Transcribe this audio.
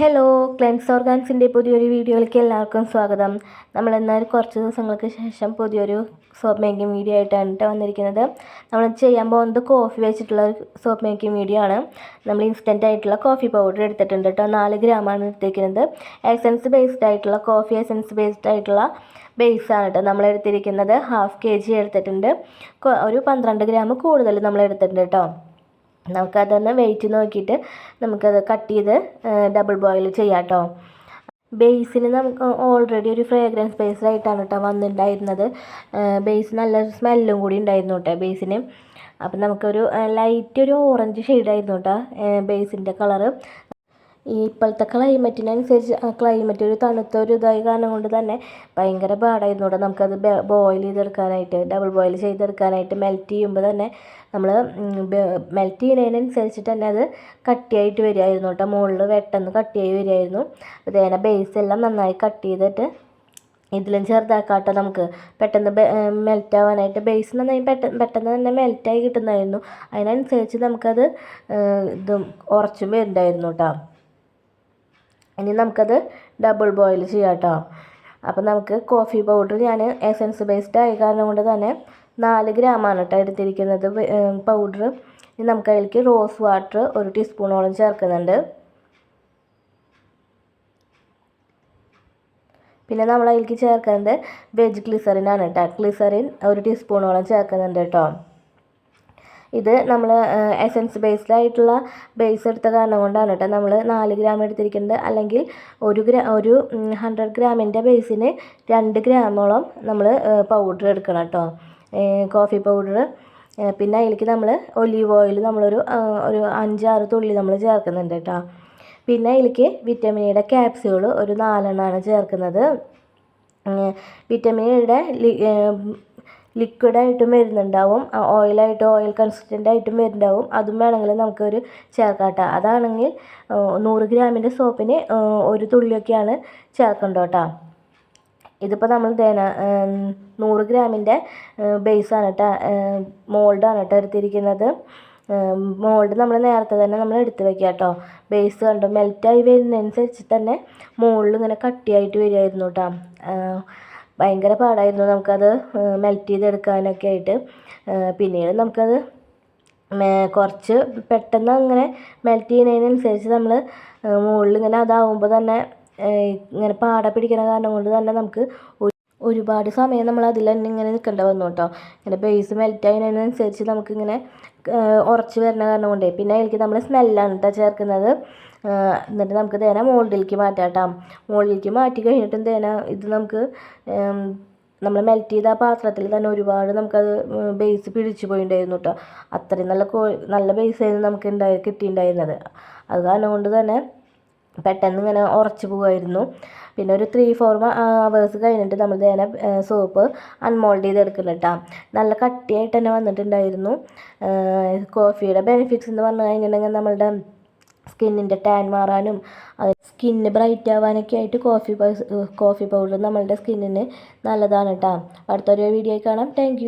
Hello cleanse ഓർഗാൻസിന്റെ പുതിയൊരു വീഡിയോയിലേക്ക് എല്ലാവർക്കും സ്വാഗതം. നമ്മൾ എന്നാൽ കുറച്ച് ദിവസങ്ങൾക്ക് ശേഷം പുതിയൊരു സോപ്പ് മേക്കിംഗ് വീഡിയോ ആയിട്ടാണ് കേട്ടോ വന്നിരിക്കുന്നത്. നമ്മൾ ചെയ്യാൻ പോകുന്നത് കോഫി വെച്ചിട്ടുള്ള ഒരു സോപ്പ് മേക്കിംഗ് വീഡിയോ ആണ്. നമ്മൾ ഇൻസ്റ്റന്റ് ആയിട്ടുള്ള കോഫി പൗഡർ എടുത്തിട്ടുണ്ട് കേട്ടോ നാല് ഗ്രാമാണ് എടുത്തിരിക്കുന്നത്. എസൻസ് ബേസ്ഡ് ആയിട്ടുള്ള കോഫി എസൻസ് ബേസ്ഡ് ആയിട്ടുള്ള ബേസാണ് കേട്ടോ നമ്മൾ എടുത്തിരിക്കുന്നത്. ഹാഫ് കെ ജി എടുത്തിട്ടുണ്ട് ഒരു പന്ത്രണ്ട് ഗ്രാം കൂടുതൽ നമ്മൾ എടുത്തിട്ടുണ്ട് കേട്ടോ നമുക്കതൊന്ന് വെയിറ്റ് നോക്കിയിട്ട് നമുക്കത് കട്ട് ചെയ്ത് ഡബിൾ ബോയിൽ ചെയ്യാം കേട്ടോ ബേസിന് നമുക്ക് ഓൾറെഡി ഒരു ഫ്രേഗ്രൻസ് ബേസ് ആയിട്ടാണ് കേട്ടോ വന്നിട്ടുണ്ടായിരുന്നത് ബേസ് നല്ല സ്മെല്ലും കൂടി ഉണ്ടായിരുന്നു കേട്ടോ ബേസിന് അപ്പം നമുക്കൊരു ലൈറ്റ് ഒരു ഓറഞ്ച് ഷെയ്ഡായിരുന്നു കേട്ടോ ബേസിന്റെ കളറ് ഈ ഇപ്പോഴത്തെ ക്ലൈമറ്റിനനുസരിച്ച് ആ ക്ലൈമറ്റ് ഒരു തണുത്ത ഒരു ഇതായി കാരണം കൊണ്ട് തന്നെ ഭയങ്കര പാടായിരുന്നു കേട്ടോ നമുക്കത് ബോയിൽ ചെയ്തെടുക്കാനായിട്ട് ഡബിൾ ബോയിൽ ചെയ്തെടുക്കാനായിട്ട് മെൽറ്റ് ചെയ്യുമ്പോൾ തന്നെ നമ്മൾ മെൽറ്റ് ചെയ്യുന്നതിനനുസരിച്ചിട്ട് തന്നെ അത് കട്ടിയായിട്ട് വരികയായിരുന്നു കേട്ടോ മുകളിൽ വെട്ടെന്ന് കട്ടിയായി വരികയായിരുന്നു. അതേനെ ബേസ് എല്ലാം നന്നായി കട്ട് ചെയ്തിട്ട് ഇതിലും ചെറുതാക്കാട്ടോ നമുക്ക് പെട്ടെന്ന് മെൽറ്റ് ആവാനായിട്ട് ബേസ് നന്നായി പെട്ടെന്ന് പെട്ടെന്ന് തന്നെ മെൽറ്റായി കിട്ടുന്നതായിരുന്നു. അതിനനുസരിച്ച് നമുക്കത് ഇതും ഉറച്ചും വരുന്നുണ്ടായിരുന്നു കേട്ടോ ഇനി നമുക്കത് ഡബിൾ ബോയിൽ ചെയ്യാം കേട്ടോ അപ്പം നമുക്ക് കോഫി പൗഡർ ഞാൻ എസൻസ് ബേസ്ഡ് ആയ കാരണം കൊണ്ട് തന്നെ നാല് ഗ്രാമാണ് കേട്ടോ എടുത്തിരിക്കുന്നത്. പൗഡർ ഇനി നമുക്ക് അതിലേക്ക് റോസ് വാട്ടർ ഒരു ടീസ്പൂണോളം ചേർക്കുന്നുണ്ട്. പിന്നെ നമ്മൾ അതിലേക്ക് ചേർക്കുന്നത് വെജ് ഗ്ലിസറിനാണ് കേട്ടോ ഗ്ലിസറിൻ ഒരു ടീസ്പൂണോളം ചേർക്കുന്നുണ്ട് കേട്ടോ ഇത് നമ്മൾ എസൻസ് ബേസ്ഡ് ആയിട്ടുള്ള ബേസ് എടുത്ത കാരണം കൊണ്ടാണ് കേട്ടോ നമ്മൾ നാല് ഗ്രാം എടുത്തിരിക്കുന്നത്. അല്ലെങ്കിൽ ഒരു ഗ്രാ ഒരു ഹൺഡ്രഡ് ഗ്രാമിന്റെ ബേസിന് രണ്ട് ഗ്രാമോളം നമ്മൾ പൗഡർ എടുക്കണം കേട്ടോ കോഫി പൗഡർ പിന്നെ അതിലേക്ക് നമ്മൾ ഒലീവ് ഓയിൽ നമ്മളൊരു ഒരു അഞ്ചാറ് തുള്ളി നമ്മൾ ചേർക്കുന്നുണ്ട് കേട്ടോ പിന്നെ അതിലേക്ക് വിറ്റമിനിയുടെ ക്യാപ്സ്യൂൾ ഒരു നാലെണ്ണമാണ് ചേർക്കുന്നത്. വിറ്റമിൻ ഇയുടെ ലിക്വിഡായിട്ടും വരുന്നുണ്ടാവും. ഓയിലായിട്ട് ഓയിൽ കൺസിസ്റ്റന്റ് ആയിട്ടും വരുന്നുണ്ടാവും. അതും വേണമെങ്കിൽ നമുക്കൊരു ചേർക്കാം അതാണെങ്കിൽ നൂറ് ഗ്രാമിന്റെ സോപ്പിന് ഒരു തുള്ളിയൊക്കെയാണ് ചേർക്കേണ്ടത് കേട്ടോ. ഇതിപ്പോൾ നമ്മൾ തേന നൂറ് ഗ്രാമിന്റെ ബേസാണ് കേട്ടോ മോൾഡാണ് കേട്ടോ എടുത്തിരിക്കുന്നത്. മോൾഡ് നമ്മൾ നേരത്തെ തന്നെ നമ്മൾ എടുത്ത് വെക്കുക കേട്ടോ. ബേസ് കണ്ടോ മെൽറ്റായി വരുന്നതനുസരിച്ച് തന്നെ മുകളിൽ ഇങ്ങനെ കട്ടിയായിട്ട് വരുമായിരുന്നു കേട്ടോ. ഭയങ്കര പാടായിരുന്നു നമുക്കത് മെൽറ്റ് ചെയ്തെടുക്കാനൊക്കെ ആയിട്ട്. പിന്നീട് നമുക്കത് കുറച്ച് പെട്ടെന്ന് അങ്ങനെ മെൽറ്റ് ചെയ്യുന്നതിനനുസരിച്ച് നമ്മൾ മുകളിൽ ഇങ്ങനെ അതാവുമ്പോൾ തന്നെ ഇങ്ങനെ പാട പിടിക്കണ കാരണം കൊണ്ട് തന്നെ നമുക്ക് ഒരുപാട് സമയം നമ്മൾ അതിൽ തന്നെ ഇങ്ങനെ നിൽക്കേണ്ടി വന്നു കേട്ടോ. ഇങ്ങനെ ബേസ് മെൽറ്റ് ആയതിനനുസരിച്ച് നമുക്കിങ്ങനെ ഉറച്ച് വരുന്ന കാരണം കൊണ്ടേ. പിന്നെ അതിലേക്ക് നമ്മൾ സ്മെല്ലാണ് കേട്ടോ ചേർക്കുന്നത്. എന്നിട്ട് നമുക്ക് തേന മോൾഡിലേക്ക് മാറ്റാം കേട്ടോ മോൾഡിലേക്ക് മാറ്റി കഴിഞ്ഞിട്ടും തേന ഇത് നമുക്ക് നമ്മൾ മെൽറ്റ് ചെയ്ത പാത്രത്തിൽ തന്നെ ഒരുപാട് നമുക്കത് ബേസ് പിടിച്ചു പോയിട്ടുണ്ടായിരുന്നു കേട്ടോ അത്രയും നല്ല കോ നല്ല ബേസായിരുന്നു നമുക്ക് ഉണ്ടായി കിട്ടിയിട്ടുണ്ടായിരുന്നത് അത് കാരണം കൊണ്ട് തന്നെ പെട്ടെന്ന് ഇങ്ങനെ ഉറച്ച് പോകുമായിരുന്നു പിന്നെ ഒരു ത്രീ ഫോർ അവേഴ്സ് കഴിഞ്ഞിട്ട് നമ്മൾ തേനെ സോപ്പ് അൺമോൾഡ് ചെയ്തെടുക്കണം കേട്ടോ നല്ല കട്ടിയായിട്ട് തന്നെ വന്നിട്ടുണ്ടായിരുന്നു. കോഫിയുടെ ബെനിഫിറ്റ്സ് എന്ന് പറഞ്ഞു കഴിഞ്ഞിട്ടുണ്ടെങ്കിൽ നമ്മളുടെ സ്കിന്നിന്റെ ടാൻ മാറാനും സ്കിന്ന് ബ്രൈറ്റ് ആവാനൊക്കെ ആയിട്ട് കോഫി കോഫി പൗഡർ നമ്മളുടെ സ്കിന്നിന് നല്ലതാണ് കേട്ടോ അടുത്തൊരു വീഡിയോ കാണാം. താങ്ക്